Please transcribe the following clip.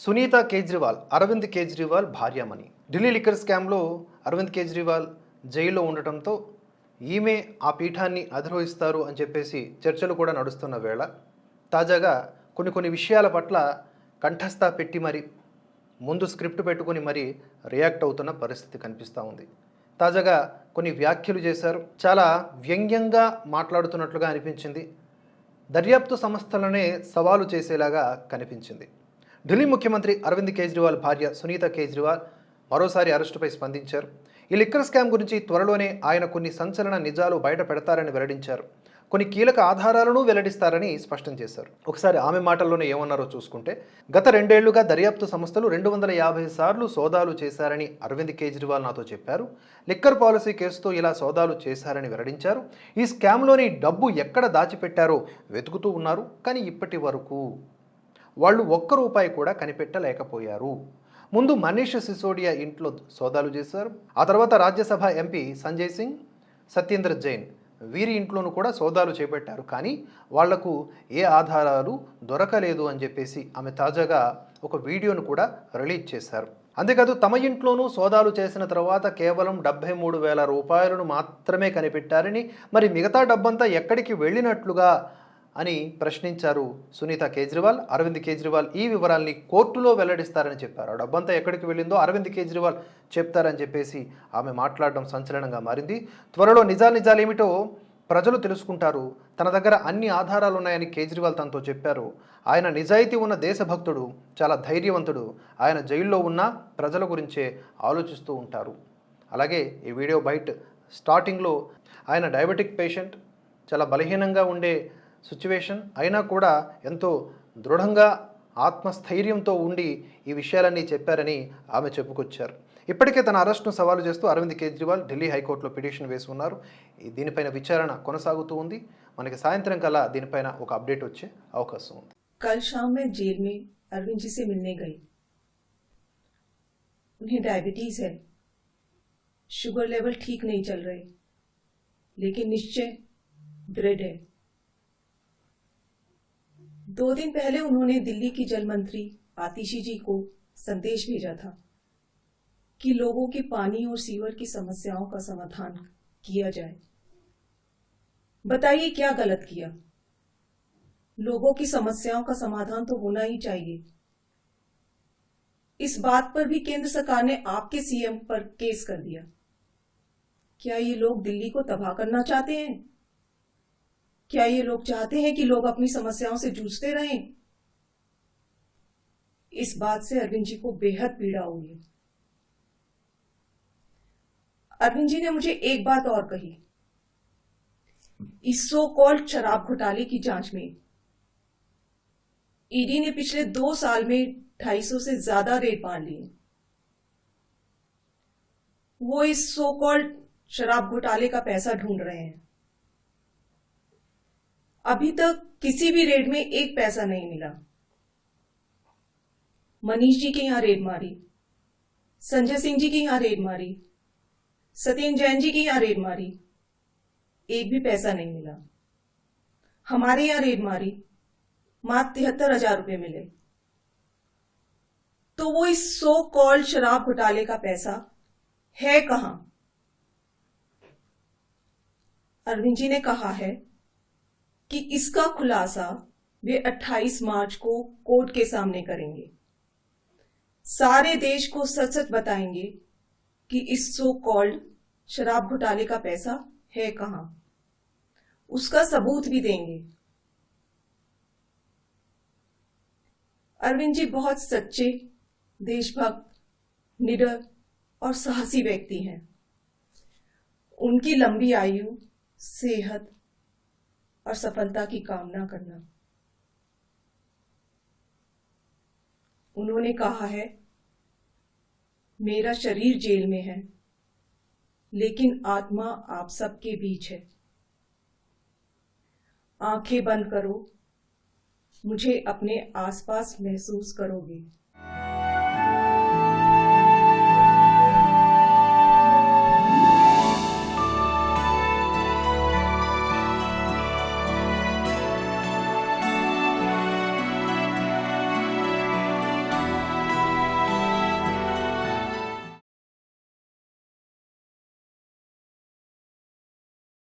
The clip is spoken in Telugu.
సునీత కేజ్రీవాల్ అరవింద్ కేజ్రీవాల్ భార్యమణి ఢిల్లీ లిక్కర్ స్కామ్లో అరవింద్ కేజ్రీవాల్ జైల్లో ఉండటంతో ఈమె ఆ పీఠాన్ని అధిరోహిస్తారు అని చెప్పేసి చర్చలు కూడా నడుస్తున్న వేళ తాజాగా కొన్ని కొన్ని విషయాల పట్ల కంఠస్థ పెట్టి మరి ముందు స్క్రిప్ట్ పెట్టుకొని మరి రియాక్ట్ అవుతున్న పరిస్థితి కనిపిస్తూ ఉంది. తాజాగా కొన్ని వ్యాఖ్యలు చేశారు. చాలా వ్యంగ్యంగా మాట్లాడుతున్నట్లుగా అనిపించింది. దర్యాప్తు సంస్థలనే సవాలు చేసేలాగా కనిపించింది. ఢిల్లీ ముఖ్యమంత్రి అరవింద్ కేజ్రీవాల్ భార్య సునీత కేజ్రీవాల్ మరోసారి అరెస్టుపై స్పందించారు. ఈ లిక్కర్ స్కామ్ గురించి త్వరలోనే ఆయన కొన్ని సంచలన నిజాలు బయట పెడతారని వెల్లడించారు. కొన్ని కీలక ఆధారాలను వెల్లడిస్తారని స్పష్టం చేశారు. ఒకసారి ఆమె మాటల్లోనే ఏమన్నారో చూసుకుంటే గత రెండేళ్ళుగా దర్యాప్తు సంస్థలు రెండు వందల యాభై సార్లు సోదాలు చేశారని అరవింద్ కేజ్రీవాల్ నాతో చెప్పారు. లిక్కర్ పాలసీ కేసుతో ఇలా సోదాలు చేశారని వెల్లడించారు. ఈ స్కామ్లోని డబ్బు ఎక్కడ దాచిపెట్టారో వెతుకుతూ ఉన్నారు. కానీ ఇప్పటి వరకు వాళ్ళు ఒక్క రూపాయి కూడా కనిపెట్టలేకపోయారు. ముందు మనీష్ సిసోడియా ఇంట్లో సోదాలు చేశారు. ఆ తర్వాత రాజ్యసభ ఎంపీ సంజయ్ సింగ్ సత్యేంద్ర జైన్ వీరి ఇంట్లోనూ కూడా సోదాలు చేపట్టారు. కానీ వాళ్ళకు ఏ ఆధారాలు దొరకలేదు అని చెప్పేసి ఆమె తాజాగా ఒక వీడియోను కూడా రిలీజ్ చేశారు. అంతేకాదు తమ ఇంట్లోనూ సోదాలు చేసిన తర్వాత కేవలం డెబ్బై మూడు వేల రూపాయలను మాత్రమే కనిపెట్టారని మరి మిగతా డబ్బంతా ఎక్కడికి వెళ్ళినట్లుగా అని ప్రశ్నించారు సునీత కేజ్రీవాల్. అరవింద్ కేజ్రీవాల్ ఈ వివరాల్ని కోర్టులో వెల్లడిస్తారని చెప్పారు. ఆ డబ్బంతా ఎక్కడికి వెళ్ళిందో అరవింద్ కేజ్రీవాల్ చెప్తారని చెప్పేసి ఆమె మాట్లాడడం సంచలనంగా మారింది. త్వరలో నిజాలు నిజాలు ఏమిటో ప్రజలు తెలుసుకుంటారు. తన దగ్గర అన్ని ఆధారాలు ఉన్నాయని కేజ్రీవాల్ తనతో చెప్పారు. ఆయన నిజాయితీ ఉన్న దేశభక్తుడు చాలా ధైర్యవంతుడు. ఆయన జైల్లో ఉన్న ప్రజల గురించే ఆలోచిస్తూ ఉంటారు. అలాగే ఈ వీడియో బయట స్టార్టింగ్లో ఆయన డయాబెటిక్ పేషెంట్ చాలా బలహీనంగా ఉండే సిచ్యువేషన్ అయినా కూడా ఎంతో దృఢంగా ఆత్మస్థైర్యంతో ఉండి ఈ విషయాలన్నీ చెప్పారని ఆమె చెప్పుకొచ్చారు ఇప్పటికే తన అరెస్ట్ను సవాలు చేస్తూ అరవింద్ కేజ్రీవాల్ ఢిల్లీ హైకోర్టులో పిటిషన్ వేసి ఉన్నారు ఈ దీనిపైన విచారణ కొనసాగుతూ ఉంది మనకి సాయంత్రం కల్లా దీనిపైన ఒక అప్డేట్ వచ్చే అవకాశం ఉంది कल शाम मैं जेल में अरविंद जी से मिलने गई उन्हें डायबिटीज है शुगर लेवल ठीक नहीं चल रहे लेकिन निश्चय दृढ़ है दो दिन पहले उन्होंने दिल्ली की जल मंत्री आतिशी जी को संदेश भेजा था कि लोगों की पानी और सीवर की समस्याओं का समाधान किया जाए। बताइए क्या गलत किया? लोगों की समस्याओं का समाधान तो होना ही चाहिए। इस बात पर भी केंद्र सरकार ने आपके सीएम पर केस कर दिया। क्या ये लोग दिल्ली को तबाह करना चाहते हैं? क्या ये लोग चाहते हैं कि लोग अपनी समस्याओं से जूझते रहें? इस बात से अरविंद जी को बेहद पीड़ा हुई। अरविंद जी ने मुझे एक बात और कही। इस सो कॉल्ड शराब घोटाले की जाँच में ईडी ने पिछले दो साल में 250 से ज़्यादा रेड मार लिए। वो इस सो कॉल्ड शराब घोटाले का पैसा ढूंढ रहे हैं। अभी तक किसी भी रेड में एक पैसा नहीं मिला। मनीष जी के यहाँ रेड मारी, संजय सिंह जी के यहाँ रेड मारी सत्येंद्र जैन जी के यहाँ रेड मारी, एक भी पैसा नहीं मिला। हमारे यहाँ रेड मारी, मात्र तिहत्तर हज़ार रुपए मिले। तो वो इस सो कॉल्ड शराब घोटाले का पैसा है कहाँ? अरविंद जी ने कहा है कि इसका खुलासा वे 28 मार्च को कोर्ट के सामने करेंगे। सारे देश को सच सच बताएँगे कि इस सो कॉल्ड शराब घोटाले का पैसा है कहाँ। उसका सबूत भी देंगे। अरविंद जी बहुत सच्चे देशभक्त, निडर और साहसी व्यक्ति हैं। उनकी लंबी आयु, सेहत और सफलता की कामना करना। उन्होंने कहा है, मेरा शरीर जेल में है, लेकिन आत्मा आप सबके बीच है। आँखें बंद करो, मुझे अपने आसपास महसूस करोगे।